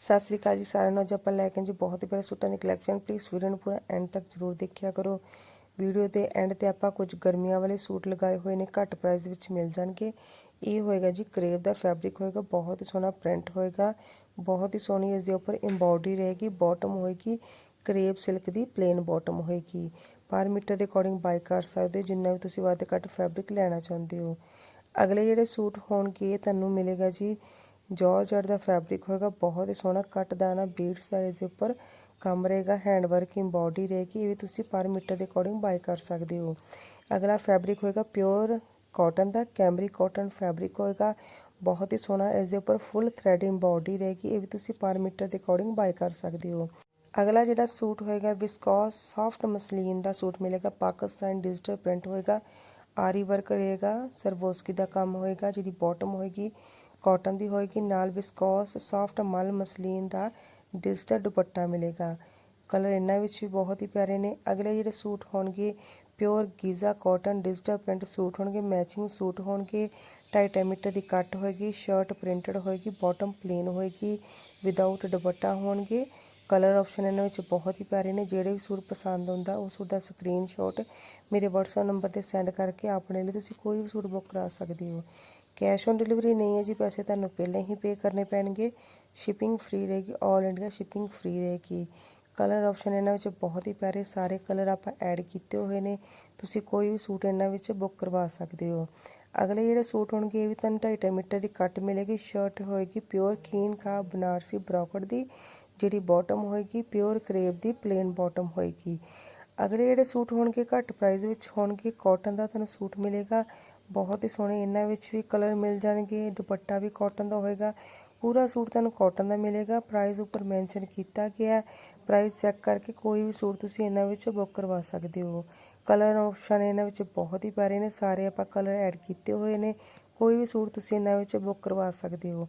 ਸਤਿ ਸ੍ਰੀ ਅਕਾਲ ਜੀ ਸਾਰਿਆਂ ਨੂੰ। ਅੱਜ ਆਪਾਂ ਲੈ ਕੇ ਜੀ ਬਹੁਤ ਹੀ ਪਿਆਰੇ ਸੂਟਾਂ ਦੀ ਕਲੈਕਸ਼ਨ ਪਲੀਜ਼ ਵੀਡੀਓ ਨੂੰ ਪੂਰਾ ਐਂਡ ਤੱਕ ਜ਼ਰੂਰ ਦੇਖਿਆ ਕਰੋ। ਵੀਡੀਓ ਦੇ ਐਂਡ ਤੇ ਆਪਾਂ ਕੁਝ ਗਰਮੀਆਂ ਵਾਲੇ ਸੂਟ ਲਗਾਏ ਹੋਏ ਨੇ। ਘੱਟ ਪ੍ਰਾਈਸ ਵਿੱਚ ਮਿਲ ਜਾਣਗੇ। ਇਹ ਹੋਏਗਾ ਜੀ ਕਰੇਵ ਦਾ ਫੈਬਰਿਕ ਹੋਏਗਾ। ਬਹੁਤ ਹੀ ਸੋਹਣਾ ਪ੍ਰਿੰਟ ਹੋਏਗਾ। ਬਹੁਤ ਹੀ ਸੋਹਣੀ ਇਸ ਦੇ ਉੱਪਰ ਐਮਬੋਡਰੀ ਰਹੇਗੀ। ਬਾਟਮ ਹੋਏਗੀ ਕਰੇਵ ਸਿਲਕ ਦੀ ਪਲੇਨ ਬਾਟਮ ਹੋਏਗੀ। ਪਰ ਮੀਟਰ ਦੇ ਅਕੋਰਡਿੰਗ ਬਾਈ ਕਰ ਸਕਦੇ ਹੋ। ਜਿੰਨਾ ਵੀ ਤੁਸੀਂ ਵੱਧ ਘੱਟ ਫੈਬਰਿਕ ਲੈਣਾ ਚਾਹੁੰਦੇ ਹੋ। ਅਗਲੇ ਜਿਹੜੇ ਸੂਟ ਹੋਣਗੇ, ਇਹ ਤੁਹਾਨੂੰ ਮਿਲੇਗਾ ਜੀ ਜਾਰਜਟ ਦਾ ਫੈਬਰਿਕ ਹੋਏਗਾ, ਬਹੁਤ ਹੀ ਸੋਹਣਾ ਕੱਟ ਦਾਣਾ ਬੀਡਸ ਦਾ ਇਸ ਦੇ ਉੱਪਰ ਕੰਮ ਰਹੇਗਾ ਹੈਂਡ ਵਰਕ ਇੰਬੋਡੀ ਰਹੇਗੀ, ਇਹ ਵੀ ਤੁਸੀਂ ਪਰ ਮੀਟਰ ਦੇ ਅਕੋਰਡਿੰਗ ਬਾਈ ਕਰ ਸਕਦੇ ਹੋ। ਅਗਲਾ ਫੈਬਰਿਕ ਹੋਏਗਾ ਪਿਓਰ ਕਾਟਨ ਦਾ ਕੈਮਰੀ ਕਾਟਨ ਫੈਬਰਿਕ ਹੋਏਗਾ, ਬਹੁਤ ਹੀ ਸੋਹਣਾ ਇਸ ਦੇ ਉੱਪਰ ਫੁੱਲ ਥ੍ਰੈਡ ਇੰਬੋਡੀ ਰਹੇਗੀ, ਇਹ ਵੀ ਤੁਸੀਂ ਪਰ ਮੀਟਰ ਦੇ ਅਕੋਰਡਿੰਗ ਬਾਈ ਕਰ ਸਕਦੇ ਹੋ। ਅਗਲਾ ਜਿਹੜਾ ਸੂਟ ਹੋਏਗਾ ਵਿਸਕੋਸ ਸੌਫਟ ਮਸਲੀਨ ਦਾ ਸੂਟ ਮਿਲੇਗਾ, ਪਾਕਿਸਤਾਨ ਡਿਜੀਟਲ ਪ੍ਰਿੰਟ ਹੋਏਗਾ, ਆਰੀ ਵਰਕ ਰਹੇਗਾ, ਸਰਵੋਸਕੀ ਦਾ ਕੰਮ ਹੋਏਗਾ, ਜਿਹਦੀ ਬਾਟਮ ਹੋਏਗੀ ਕਾਟਨ ਦੀ ਹੋਏਗੀ। ਨਾਲ ਵਿਸਕੋਸ, ਸੌਫਟ ਮਲ, ਮਸਲੀਨ ਦਾ ਡਿਜੀਟਲ ਦੁਪੱਟਾ ਮਿਲੇਗਾ। ਕਲਰ ਇਹਨਾਂ ਵਿੱਚ ਵੀ ਬਹੁਤ ਹੀ ਪਿਆਰੇ ਨੇ। ਅਗਲੇ ਜਿਹੜੇ ਸੂਟ ਹੋਣਗੇ, pure Giza cotton digital print suit ਹੋਣਗੇ, ਮੈਚਿੰਗ ਸੂਟ ਹੋਣਗੇ 2.5 ਮੀਟਰ ਦੀ ਕੱਟ ਹੋਏਗੀ, ਸ਼ਰਟ ਪ੍ਰਿੰਟਡ ਹੋਏਗੀ, ਬਾਟਮ ਪਲੇਨ ਹੋਏਗੀ, ਵਿਦਆਊਟ ਦੁਪੱਟਾ ਹੋਣਗੇ। ਕਲਰ ਆਪਸ਼ਨ ਇਹਨਾਂ ਵਿੱਚ ਬਹੁਤ ਹੀ ਪਿਆਰੇ ਨੇ। ਜਿਹੜੇ ਵੀ ਸੂਟ ਪਸੰਦ ਹੁੰਦਾ, ਉਹ ਸੂਟ ਦਾ ਸਕਰੀਨਸ਼ਾਟ ਮੇਰੇ WhatsApp ਨੰਬਰ ਤੇ ਸੈਂਡ ਕਰਕੇ ਆਪਣੇ ਲਈ ਤੁਸੀਂ ਕੋਈ ਵੀ ਸੂਟ ਬੁੱਕ ਕਰਾ ਸਕਦੇ ਹੋ। ਕੈਸ਼ ਔਨ ਡਿਲੀਵਰੀ ਨਹੀਂ ਹੈ ਜੀ, ਪੈਸੇ ਤੁਹਾਨੂੰ ਪਹਿਲਾਂ ਹੀ ਪੇ ਕਰਨੇ ਪੈਣਗੇ। ਸ਼ਿਪਿੰਗ ਫ੍ਰੀ ਰਹੇਗੀ 올 ਇੰਡੀਆ ਸ਼ਿਪਿੰਗ ਫ੍ਰੀ ਰਹੇਗੀ। ਕਲਰ ਆਪਸ਼ਨ ਇਹਨਾਂ ਵਿੱਚ ਬਹੁਤ ਹੀ ਪਿਆਰੇ, ਸਾਰੇ ਕਲਰ ਆਪਾਂ ਐਡ ਕੀਤੇ ਹੋਏ ਨੇ। ਤੁਸੀਂ ਕੋਈ ਵੀ ਸੂਟ ਇਹਨਾਂ ਵਿੱਚ ਬੁੱਕ ਕਰਵਾ ਸਕਦੇ ਹੋ। ਅਗਲੇ ਜਿਹੜੇ ਸੂਟ ਹੋਣਗੇ, ਇਹ ਵੀ ਤੁਹਾਨੂੰ 2.5 ਮੀਟਰ ਦੀ ਕੱਟ ਮਿਲੇਗੀ। ਸ਼ਰਟ ਹੋਏਗੀ ਪਿਓਰ ਖੀਨ ਕਾ ਬਨਾਰਸੀ ਬ੍ਰੋਕਟ ਦੀ। ਜਿਹੜੀ ਬਾਟਮ ਹੋਏਗੀ ਪਿਓਰ ਕਰੇਬ ਦੀ ਪਲੇਨ ਬਾਟਮ ਹੋਏਗੀ। ਅਗਲੇ ਜਿਹੜੇ ਸੂਟ ਹੋਣਗੇ, ਘੱਟ ਪ੍ਰਾਈਸ ਵਿੱਚ ਹੋਣਗੇ ਕਾਟਨ ਦਾ ਤੁਹਾਨੂੰ ਸੂਟ ਮਿਲੇਗਾ। ਬਹੁਤ ਹੀ ਸੋਹਣੇ, ਇਹਨਾਂ ਵਿੱਚ ਵੀ ਕਲਰ ਮਿਲ ਜਾਣਗੇ, ਦੁਪੱਟਾ ਵੀ ਕਾਟਨ ਦਾ ਹੋਏਗਾ। ਪੂਰਾ ਸੂਟ ਤੁਹਾਨੂੰ ਕਾਟਨ ਦਾ ਮਿਲੇਗਾ। ਪ੍ਰਾਈਸ ਉੱਪਰ ਮੈਂਸ਼ਨ ਕੀਤਾ ਗਿਆ ਪ੍ਰਾਈਸ ਚੈੱਕ ਕਰਕੇ ਕੋਈ ਵੀ ਸੂਟ ਤੁਸੀਂ ਇਹਨਾਂ ਵਿੱਚੋਂ ਬੁੱਕ ਕਰਵਾ ਸਕਦੇ ਹੋ। ਕਲਰ ਆਪਸ਼ਨ ਇਹਨਾਂ ਵਿੱਚ ਬਹੁਤ ਹੀ ਪਿਆਰੇ ਨੇ। ਸਾਰੇ ਆਪਾਂ ਕਲਰ ਐਡ ਕੀਤੇ ਹੋਏ ਨੇ। ਕੋਈ ਵੀ ਸੂਟ ਤੁਸੀਂ ਇਹਨਾਂ ਵਿੱਚੋਂ ਬੁੱਕ ਕਰਵਾ ਸਕਦੇ ਹੋ।